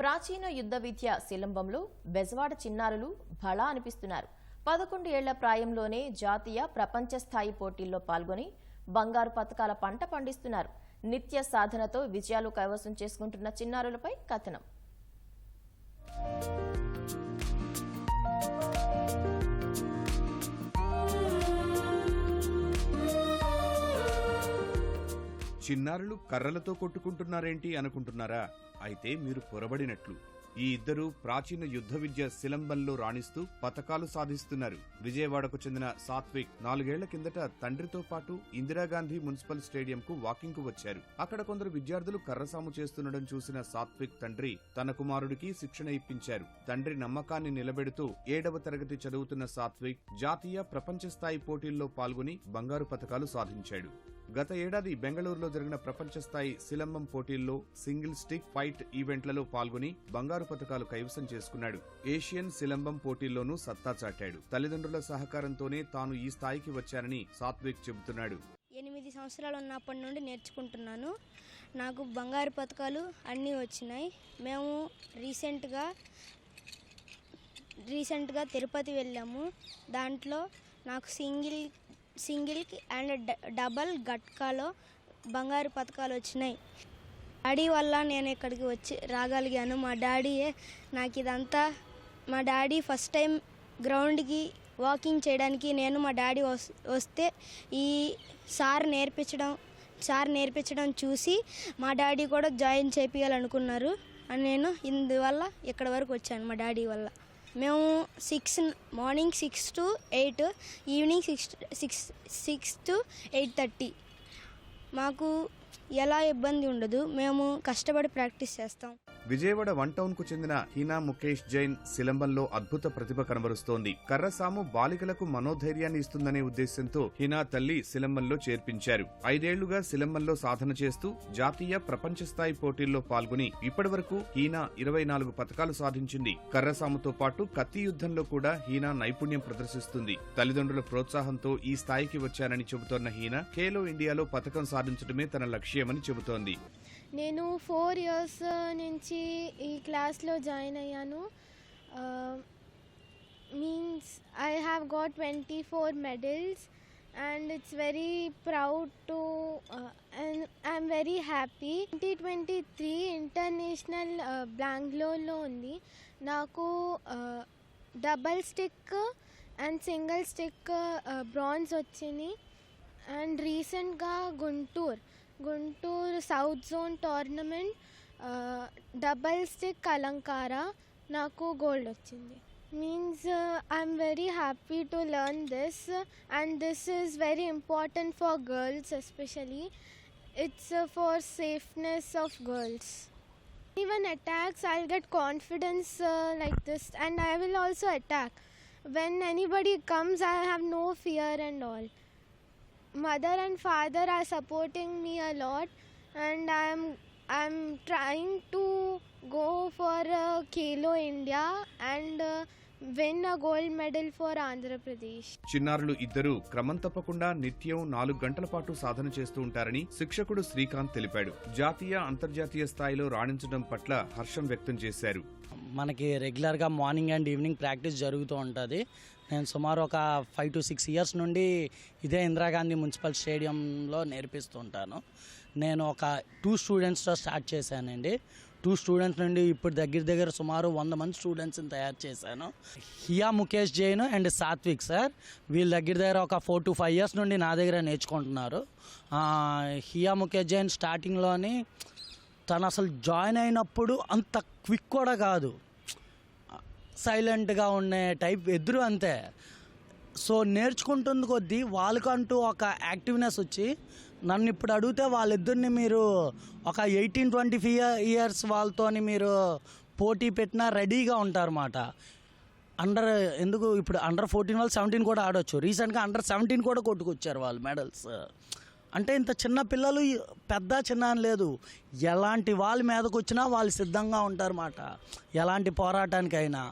ప్రాచీన యుద్ధ విద్య శిలంబంలో బెజవాడ చిన్నారులు భళా అనిపిస్తున్నారు. పదకొండు ఏళ్ళ ప్రాయంలోనే జాతీయ ప్రపంచ స్థాయి పోటీల్లో పాల్గొని బంగారు పతకాల పంట పండిస్తున్నారు. నిత్య సాధనతో విజయాలు కైవసం చేసుకుంటున్న చిన్నారులపై కథనం. చిన్నారులు కర్రలతో కొట్టుకుంటున్నారేంటి అనుకుంటున్నారా? అయితే మీరు పొరబడినట్లు. ఈ ఇద్దరు ప్రాచీన యుద్ధ విద్య శిలంబంలో రాణిస్తూ పతకాలు సాధిస్తున్నారు. విజయవాడకు చెందిన సాత్విక్ నాలుగేళ్ళ కిందట తండ్రితో పాటు ఇందిరాగాంధీ మున్సిపల్ స్టేడియంకు వాకింగ్కు వాకింగ్కు వచ్చారు. అక్కడ కొందరు విద్యార్థులు కర్రసాము చేస్తుండడం చూసిన సాత్విక్ తండ్రి తన కుమారుడికి శిక్షణ ఇప్పించారు. తండ్రి నమ్మకాన్ని నిలబెడుతూ ఏడవ తరగతి చదువుతున్న సాత్విక్ జాతీయ ప్రపంచ స్థాయి పోటీల్లో పాల్గొని బంగారు పతకాలు సాధించాడు. గత ఏడాది బెంగళూరులో జరిగిన ప్రపంచ స్థాయి సిలంబం పోటీల్లో సింగిల్ స్టిక్ ఫైట్ ఈవెంట్లలో పాల్గొని బంగారు పతకాలు కైవసం చేసుకున్నాడు. ఏషియన్ సిలంబం పోటీల్లోనూ సత్తా చాటాడు. తల్లిదండ్రుల సహకారంతోనే తాను ఈ స్థాయికి వచ్చానని సాత్విక్ చెబుతున్నాడు. ఎనిమిది సంవత్సరాలు ఉన్నప్పటి నుండి నేర్చుకుంటున్నాను. నాకు బంగారు పథకాలు అన్నీ వచ్చినాయి. మేము రీసెంట్గా రీసెంట్గా తిరుపతి వెళ్ళాము. దాంట్లో నాకు సింగిల్ సింగిల్కి అండ్ డ- డబల్ గట్కాలో బంగారు పథకాలు వచ్చినాయి. డాడీ వల్ల నేను ఇక్కడికి వచ్చి రాగలిగాను. మా డాడీయే నాకు ఇదంతా మా డాడీ ఫస్ట్ టైం గ్రౌండ్కి వాకింగ్ చేయడానికి నేను మా డాడీ వస్తే ఈ సార్ నేర్పించడం సార్ నేర్పించడం చూసి మా డాడీ కూడా జాయిన్ చేపించాలనుకున్నారు అని నేను ఇందువల్ల ఇక్కడ వరకు వచ్చాను మా డాడీ వల్ల. మేము six morning six to eight evening six six six to eight thirty. మాకు ఎలా ఇబ్బంది ఉండదు మేము కష్టపడి ప్రాక్టీస్ చేస్తాం. విజయవాడ వన్ టౌన్కు చెందిన హీనా ముఖేష్ జైన్ సిలంబంలో అద్భుత ప్రతిభ కనబరుస్తోంది. కర్రసాము బాలికలకు మనోధైర్యాన్ని ఇస్తుందనే ఉద్దేశంతో హీనా తల్లి సిలంబంలో చేర్పించారు. ఐదేళ్ళుగా సిలంబంలో సాధన చేస్తూ జాతీయ ప్రపంచ స్థాయి పోటీల్లో పాల్గొని ఇప్పటివరకు హీనా ఇరవై నాలుగు పథకాలు సాధించింది. కర్రసాముతో పాటు కత్తి యుద్ధంలో కూడా హీనా నైపుణ్యం ప్రదర్శిస్తుంది. తల్లిదండ్రుల ప్రోత్సాహంతో ఈ స్థాయికి వచ్చానని చెబుతోన్న హీనా ఖేలో ఇండియాలో పతకం సాధించడమే తన లక్ష్యమని చెబుతోంది. నేను ఫోర్ ఇయర్స్ నుంచి ఈ క్లాస్లో జాయిన్ అయ్యాను. Means I have got twenty four medals and it's very proud to and I'm very happy twenty twenty three international బ్యాంగ్లూర్లో ఉంది. నాకు double stick and single stick bronze వచ్చింది అండ్ రీసెంట్గా Guntur Guntur south zone tournament double stick అలంకార నాకు gold వచ్చింది means I'm very happy to learn this and this is very important for girls especially it's for safeness of girls even attacks i'll get confidence uh, like this and i will also attack when anybody comes i have no fear and all mother and father are supporting me a lot and i'm i'm trying to go for uh, kelo india and uh, win a gold medal for andhra pradesh. చిన్నారులు ఇద్దరూ క్రమం తప్పకుండా నిత్యం నాలుగు గంటల పాటు సాధన చేస్తూ ఉంటారని శిక్షకుడు శ్రీకాంత్ తెలిపాడు. జాతీయ అంతర్జాతీయ స్థాయిలో రాణించడం పట్ల హర్షం వ్యక్తం చేశారు. మనకి రెగ్యులర్గా మార్నింగ్ అండ్ ఈవినింగ్ ప్రాక్టీస్ జరుగుతూ ఉంటుంది. నేను సుమారు ఒక ఫైవ్ టు సిక్స్ ఇయర్స్ నుండి ఇదే ఇందిరాగాంధీ మున్సిపల్ స్టేడియంలో నేర్పిస్తూ ఉంటాను. నేను ఒక టూ స్టూడెంట్స్తో స్టార్ట్ చేశానండి. టూ స్టూడెంట్స్ నుండి ఇప్పుడు దగ్గర దగ్గర సుమారు వంద మంది స్టూడెంట్స్ని తయారు చేశాను. హియా ముఖేష్ జైన్ అండ్ సాత్విక్ సార్ వీళ్ళ దగ్గర దగ్గర ఒక ఫోర్ టు ఫైవ్ ఇయర్స్ నుండి నా దగ్గర నేర్చుకుంటున్నారు. హియా ముఖేష్ జైన్ స్టార్టింగ్లోని తను అసలు జాయిన్ అయినప్పుడు అంత క్విక్ కూడా కాదు. సైలెంట్గా ఉండే టైప్ ఎదురు అంతే. సో నేర్చుకుంటుంది కొద్దీ వాళ్ళకంటూ ఒక యాక్టివ్నెస్ వచ్చి నన్ను ఇప్పుడు అడిగితే వాళ్ళిద్దరిని మీరు ఒక ఎయిటీన్ ట్వంటీ ఇయర్స్ వాళ్ళతోని మీరు పోటీ పెట్టినా రెడీగా ఉంటారన్నమాట. అండర్ ఎందుకు ఇప్పుడు అండర్ ఫోర్టీన్ వాళ్ళు సెవెంటీన్ కూడా ఆడొచ్చు. రీసెంట్గా అండర్ సెవెంటీన్ కూడా కొట్టుకొచ్చారు వాళ్ళు మెడల్స్. అంటే ఇంత చిన్న పిల్లలు పెద్ద చిన్న అని లేదు. ఎలాంటి వాళ్ళ మీదకు వచ్చినా వాళ్ళు సిద్ధంగా ఉంటారన్నమాట. ఎలాంటి పోరాటానికైనా.